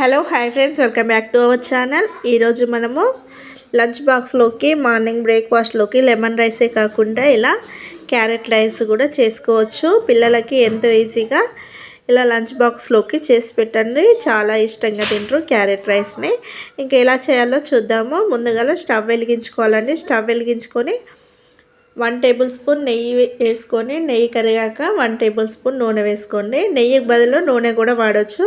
Hello hi friends welcome back to our channel. ఈరోజు మనము lunch బాక్స్లోకి మార్నింగ్ బ్రేక్ఫాస్ట్లోకి లెమన్ రైసే కాకుండా ఇలా క్యారెట్ రైస్ కూడా చేసుకోవచ్చు. పిల్లలకి ఎంతో ఈజీగా ఇలా లంచ్ బాక్స్లోకి చేసి పెట్టండి. చాలా ఇష్టంగా తింటారు క్యారెట్ రైస్ని. ఇంకా ఎలా చేయాలో చూద్దాము. ముందుగా స్టవ్ వెలిగించుకోవాలండి. స్టవ్ వెలిగించుకొని వన్ టేబుల్ స్పూన్ నెయ్యి వేసుకొని నెయ్యి కరిగాక వన్ టేబుల్ స్పూన్ నూనె వేసుకోండి. నెయ్యికి బదులు నూనె కూడా వాడచ్చు.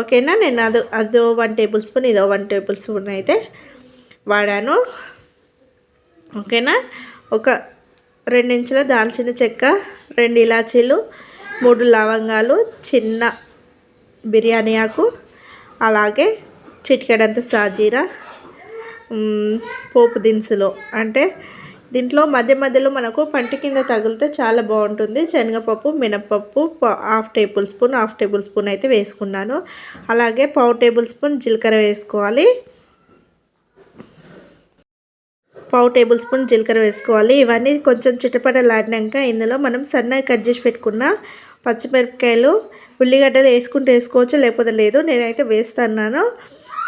ఓకేనా? నేను అది అదో వన్ టేబుల్ స్పూన్ ఇదో వన్ టేబుల్ స్పూన్ అయితే వాడాను. ఓకేనా? ఒక రెండించుల దాల్చిన చెక్క రెండు ఇలాచీలు మూడు లవంగాలు చిన్న బిర్యానీ ఆకు అలాగే చిటికెడంత సాజీరా పోపు దినుసులు. అంటే దీంట్లో మధ్య మధ్యలో మనకు పంట కింద తగిలితే చాలా బాగుంటుంది. శనగపప్పు మినపప్పు half tablespoon half tablespoon అయితే వేసుకున్నాను. అలాగే పావు టేబుల్ స్పూన్ జీలకర్ర వేసుకోవాలి. పావు టేబుల్ స్పూన్ జీలకర్ర వేసుకోవాలి. ఇవన్నీ కొంచెం చిటపటలాడినాక ఇందులో మనం సన్నగా కట్ చేసి పెట్టుకున్న పచ్చిమిరపకాయలు ఉల్లిగడ్డలు వేసుకుంటే వేసుకోవచ్చు లేకపోతే లేదు. నేనైతే వేస్తున్నాను.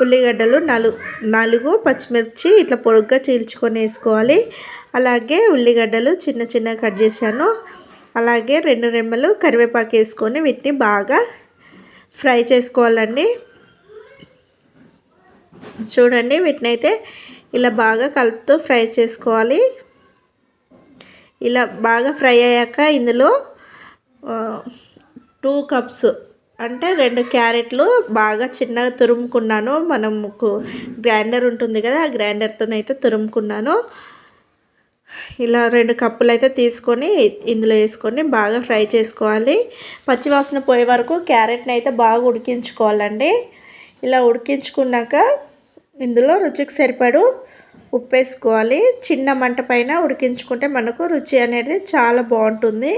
ఉల్లిగడ్డలు నలుగు నాలుగు పచ్చిమిర్చి ఇట్లా పొడుగ్గా చీల్చుకొని వేసుకోవాలి. అలాగే ఉల్లిగడ్డలు చిన్న చిన్న కట్ చేశాను. అలాగే రెండు రెమ్మలు కరివేపాకు వేసుకొని వీటిని బాగా ఫ్రై చేసుకోవాలండి. చూడండి వీటిని అయితే ఇలా బాగా కలుపుతూ ఫ్రై చేసుకోవాలి. ఇలా బాగా ఫ్రై అయ్యాక ఇందులో టూ కప్స్ అంటే రెండు క్యారెట్లు బాగా చిన్నగా తురుముకున్నాను. మనకు గ్రైండర్ ఉంటుంది కదా ఆ గ్రైండర్తో అయితే తురుముకున్నాను. ఇలా రెండు కప్పులు అయితే తీసుకొని ఇందులో వేసుకొని బాగా ఫ్రై చేసుకోవాలి. పచ్చివాసన పోయే వరకు క్యారెట్ని అయితే బాగా ఉడికించుకోవాలండి. ఇలా ఉడికించుకున్నాక ఇందులో రుచికి సరిపడు ఉప్పు వేసుకోవాలి. చిన్న మంట పైన ఉడికించుకుంటే మనకు రుచి అనేది చాలా బాగుంటుంది.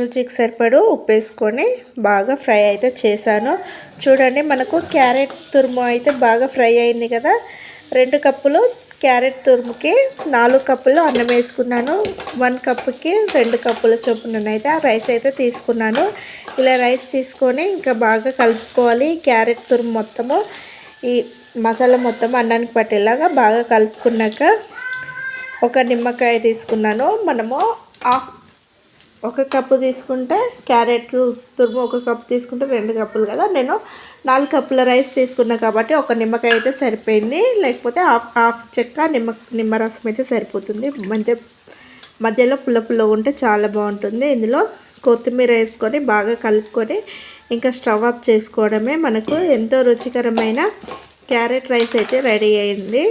రుచికి సరిపడు ఉప్పు వేసుకొని బాగా ఫ్రై అయితే చేశాను. చూడండి మనకు క్యారెట్ తురుము అయితే బాగా ఫ్రై అయింది కదా. రెండు కప్పులు క్యారెట్ తురుముకి నాలుగు కప్పులు అన్నం వేసుకున్నాను. వన్ కప్పుకి రెండు కప్పుల చొప్పునైతే ఆ రైస్ అయితే తీసుకున్నాను. ఇలా రైస్ తీసుకొని ఇంకా బాగా కలుపుకోవాలి. క్యారెట్ తురుము మొత్తము ఈ మసాలా మొత్తం అన్నానికి పట్టేలాగా బాగా కలుపుకున్నాక ఒక నిమ్మకాయ తీసుకున్నాను. మనము హాఫ్ ఒక కప్పు తీసుకుంటే క్యారెట్ తురుము ఒక కప్పు తీసుకుంటే రెండు కప్పులు కదా. నేను నాలుగు కప్పుల రైస్ తీసుకున్నా కాబట్టి ఒక నిమ్మకాయ అయితే సరిపోయింది. లేకపోతే హాఫ్ హాఫ్ చెక్క నిమ్మ నిమ్మరసం అయితే సరిపోతుంది. మధ్య మధ్యలో పుల్ల పుల్ల ఉంటే చాలా బాగుంటుంది. ఇందులో కొత్తిమీర వేసుకొని బాగా కలుపుకొని ఇంకా స్టవ్ ఆఫ్ చేసుకోవడమే. మనకు ఎంతో రుచికరమైన క్యారెట్ రైస్ అయితే రెడీ అయింది.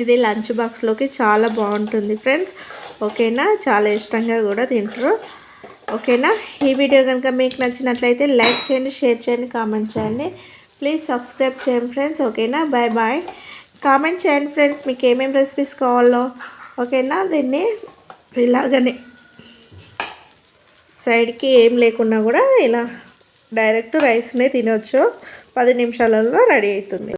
ఇది లంచ్ బాక్స్లోకి చాలా బాగుంటుంది ఫ్రెండ్స్. ఓకేనా? చాలా ఇష్టంగా కూడా తింటారు. ఓకేనా? ఈ వీడియో కనుక మీకు నచ్చినట్లయితే లైక్ చేయండి షేర్ చేయండి కామెంట్ చేయండి. ప్లీజ్ సబ్స్క్రైబ్ చేయండి ఫ్రెండ్స్. ఓకేనా? Bye bye. కామెంట్ చేయండి ఫ్రెండ్స్ మీకు ఏమేమి రెసిపీస్ కావాలో. ఓకేనా? దీన్ని ఇలాగనే సైడ్కి ఏం లేకున్నా కూడా ఇలా డైరెక్ట్ రైస్నే తినొచ్చు. పది నిమిషాలలో రెడీ అవుతుంది.